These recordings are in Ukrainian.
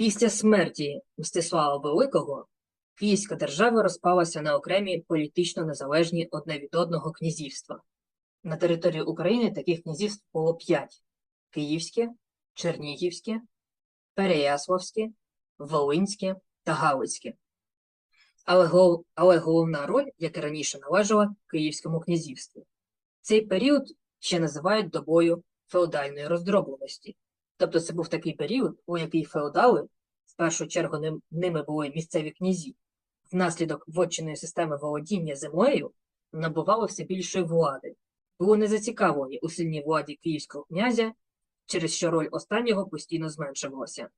Після смерті Мстислава Великого Київська держава розпалася на окремі політично незалежні одне від одного князівства. На території України таких князівств було п'ять: Київське, Чернігівське, Переяславське, Волинське та Галицьке. Але, гол- але головна роль, як і раніше належала Київському князівству. Цей період ще називають добою феодальної роздробленості. Тобто це був такий період, у який феодали, в першу чергу ним- ними були місцеві князі, внаслідок вотчинної системи володіння землею набували все більшої влади, були не зацікавлені у сильній владі київського князя, через що роль останнього постійно зменшувалася.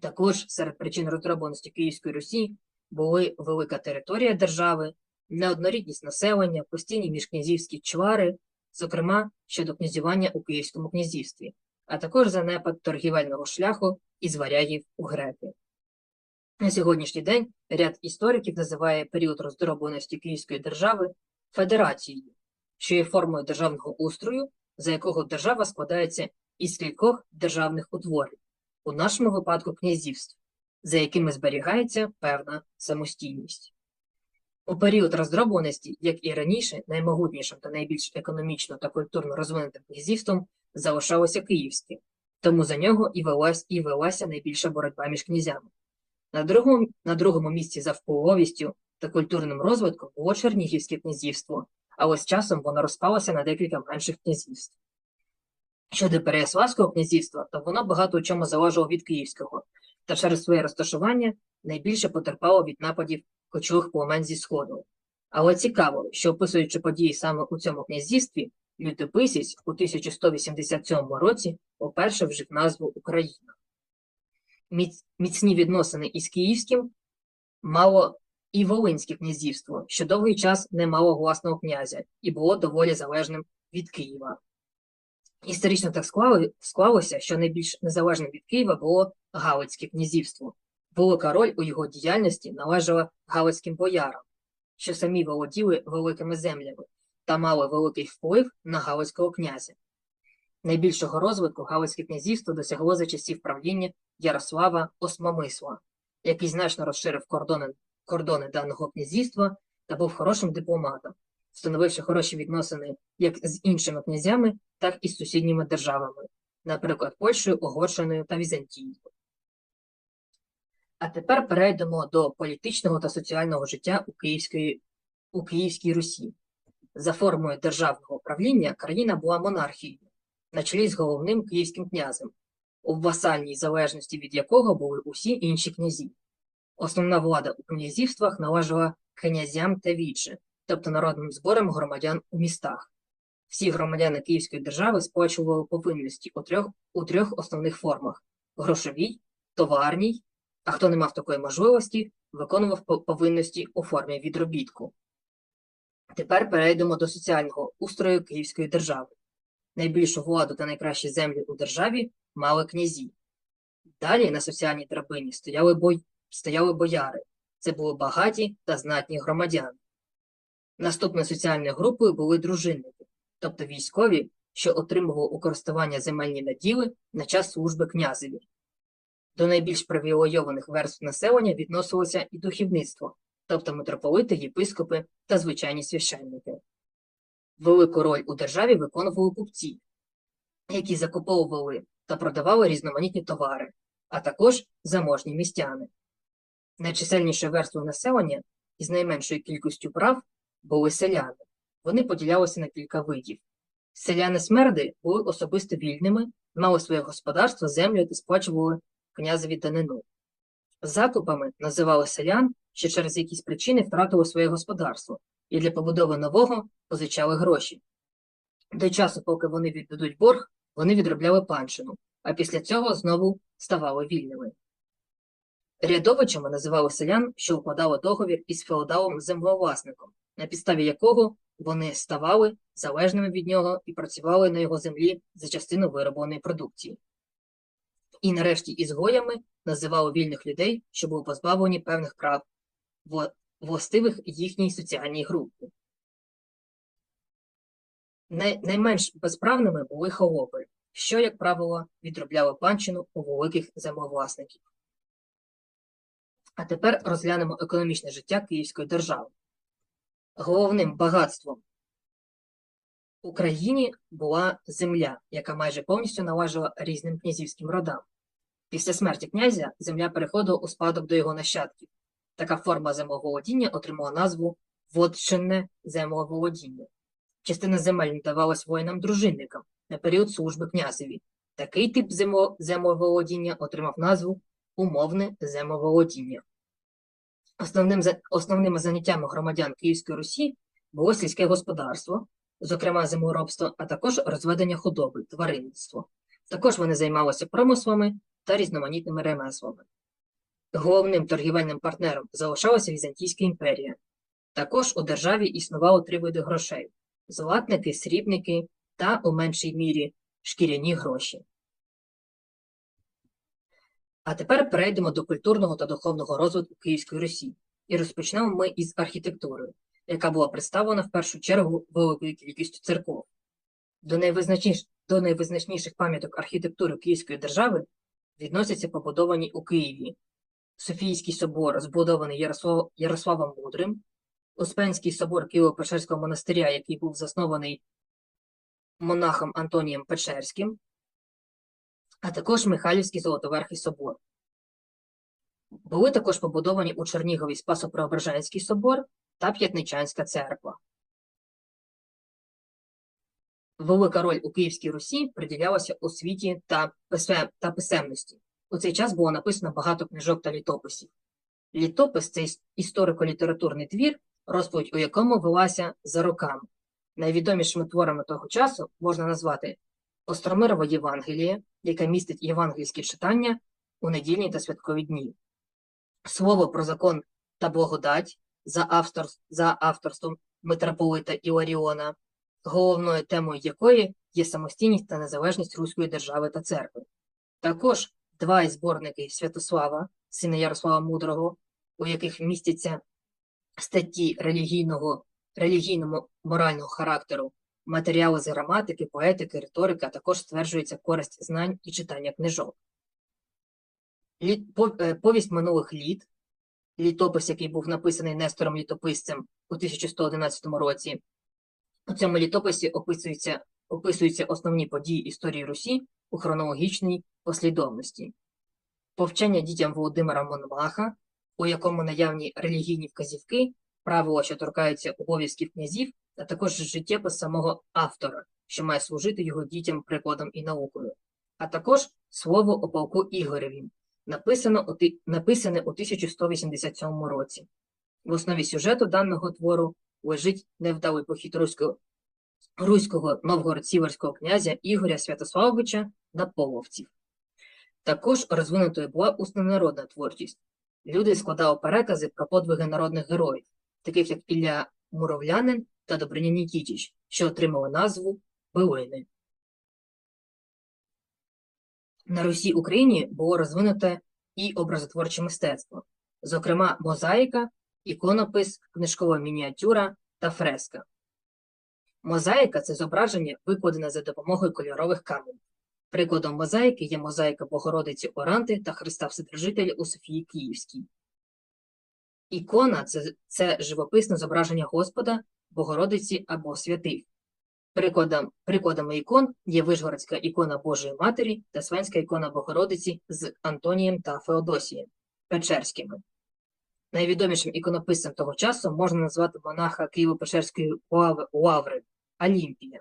Також серед причин роздробленості Київської Русі були велика територія держави, неоднорідність населення, постійні міжкнязівські чвари, зокрема щодо князювання у Київському князівстві, а також занепад торгівельного шляху із варягів у греки. На сьогоднішній день ряд істориків називає період роздробленості Київської держави федерацією, що є формою державного устрою, за якого держава складається із кількох державних утворень, у нашому випадку князівств, за якими зберігається певна самостійність. У період роздробленості, як і раніше, наймогутнішим та найбільш економічно та культурно розвинутим князівством залишалося Київське, тому за нього і велась, і велася найбільша боротьба між князями. На другому, на другому місці за впливовістю та культурним розвитком було Чернігівське князівство, але з часом воно розпалося на декілька менших князівств. Щодо Переяславського князівства, то воно багато у чому залежало від Київського, та через своє розташування найбільше потерпало від нападів кочових племен зі Сходу. Але цікаво, що описуючи події саме у цьому князівстві, лютописець у 1187 році уперше вжив назву Україна. Міцні відносини із Київським мало і Волинське князівство, що довгий час не мало власного князя і було доволі залежним від Києва. Історично так склалося, що найбільш незалежним від Києва було Галицьке князівство. Велика роль у його діяльності належала галицьким боярам, що самі володіли великими землями та мали великий вплив на галицького князя. Найбільшого розвитку Галицьке князівство досягло за часів правління Ярослава Осмомисла, який значно розширив кордони, кордони даного князівства та був хорошим дипломатом, встановивши хороші відносини як з іншими князями, так і з сусідніми державами, наприклад, Польщею, Угорщиною та Візантією. А тепер перейдемо до політичного та соціального життя у Київської, у Київській Русі. За формою державного правління країна була монархією, на чолі з головним київським князем, у васальній залежності від якого були усі інші князі. Основна влада у князівствах належала князям та віче, тобто народним зборам громадян у містах. Всі громадяни Київської держави сплачували повинності у трьох, у трьох основних формах: грошовій, товарній, а хто не мав такої можливості, виконував повинності у формі відробітку. Тепер перейдемо до соціального устрою Київської держави. Найбільшу владу та найкращі землі у державі мали князі. Далі на соціальній драбині стояли, бой... стояли бояри. Це були багаті та знатні громадяни. Наступною соціальною групою були дружинники, тобто військові, що отримували у користування земельні наділи на час служби князеві. До найбільш привілейованих верств населення відносилося і духовництво, тобто митрополити, єпископи та звичайні священники. Велику роль у державі виконували купці, які закуповували та продавали різноманітні товари, а також заможні містяни. Найчисельнішою верствою населення із найменшою кількістю прав були селяни. Вони поділялися на кілька видів. Селяни-смерди були особисто вільними, мали своє господарство, землю та сплачували князеві данину. Закупами називали селян, що через якісь причини втратили своє господарство і для побудови нового позичали гроші. До часу, поки вони віддадуть борг, вони відробляли панщину, а після цього знову ставали вільними. Рядовичами називали селян, що укладали договір із феодалом землевласником, на підставі якого вони ставали залежними від нього і працювали на його землі за частину виробленої продукції. І нарешті ізгоями називали вільних людей, що були позбавлені певних прав, властивих їхній соціальній групі. Найменш безправними були холопи, що, як правило, відробляло панщину у великих землевласників. А тепер розглянемо економічне життя Київської держави. Головним багатством Україні була земля, яка майже повністю належала різним князівським родам. Після смерті князя земля переходила у спадок до його нащадків. Така форма землеволодіння отримала назву вотчинне землеволодіння. Частина земель надавалась воїнам-дружинникам на період служби князеві. Такий тип землеволодіння отримав назву умовне землеволодіння. Основним, основними заняттями громадян Київської Русі було сільське господарство, зокрема землеробство, а також розведення худоби, тваринництво. Також вони займалися промислами та різноманітними ремеслами. Головним торгівельним партнером залишалася Візантійська імперія. Також у державі існувало три види грошей: златники, срібники та, у меншій мірі, шкіряні гроші. А тепер перейдемо до культурного та духовного розвитку Київської Русі. І розпочнемо ми із архітектури, яка була представлена в першу чергу великою кількістю церков. До, найвизначніш... до найвизначніших пам'яток архітектури Київської держави відносяться побудовані у Києві Софійський собор, збудований Ярослав... Ярославом Мудрим, Успенський собор Києво-Печерського монастиря, який був заснований монахом Антонієм Печерським, а також Михайлівський Золотоверхий собор. Були також побудовані у Чернігові Спасо-Преображенський собор та П'ятничанська церква. Велика роль у Київській Русі приділялася освіті та, писем... та писемності. У цей час було написано багато книжок та літописів. Літопис це історико-літературний твір, розповідь у якому велася за роками. Найвідомішими творами того часу можна назвати Остромирове Євангеліє, яке містить євангельські читання у недільні та святкові дні, Слово про закон та благодать за, автор... за авторством митрополита Іларіона, головною темою якої є самостійність та незалежність Руської держави та церкви. Також два зборники Святослава, сина Ярослава Мудрого, у яких містяться статті релігійного, релігійно-морального характеру, матеріали з граматики, поетики, риторики, а також стверджується користь знань і читання книжок. Літ, е, повість минулих літ, літопис, який був написаний Нестором Літописцем у 1111 році. У цьому літописі описуються, описуються основні події історії Русі у хронологічній послідовності. Повчання дітям Володимира Мономаха, у якому наявні релігійні вказівки, правила, що торкаються обов'язків князів, а також життєпис самого автора, що має служити його дітям прикладом і наукою, а також слово о полку Ігореві, написано написане у 1187 році. В основі сюжету даного твору лежить невдалий похід руського, руського новгород-сіверського князя Ігоря Святославовича на половців. Також розвинутою була уснонародна творчість. Люди складали перекази про подвиги народних героїв, таких як Ілля Муровлянин та Добриня Нікітіч, що отримали назву Билини. На Русі Україні було розвинуте і образотворче мистецтво, зокрема мозаїка, іконопис, книжкова мініатюра та фреска. Мозаїка це зображення, викладене за допомогою кольорових каменів. Прикладом мозаїки є мозаїка Богородиці Оранти та Христа Вседержителя у Софії Київській. Ікона це, це живописне зображення Господа, Богородиці або святих. Прикладом, прикладами ікон є Вишгородська ікона Божої Матері та Свенська ікона Богородиці з Антонієм та Феодосієм Печерськими. Найвідомішим іконописцем того часу можна назвати монаха Києво-Печерської лаври Алімпія.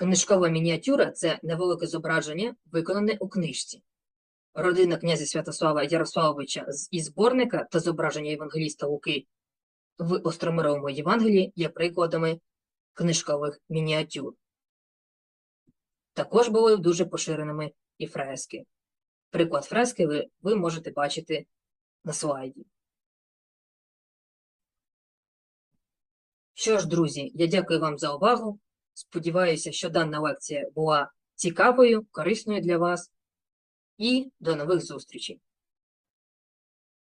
Книжкова мініатюра це невелике зображення, виконане у книжці. Родина князя Святослава Ярославовича з із зборника та зображення Євангеліста Луки в Остромировому Євангелії є прикладами книжкових мініатюр. Також були дуже поширеними і фрески. Приклад фрески ви, ви можете бачити на слайді. Що ж, друзі, я дякую вам за увагу. Сподіваюся, що дана лекція була цікавою, корисною для вас. І до нових зустрічей!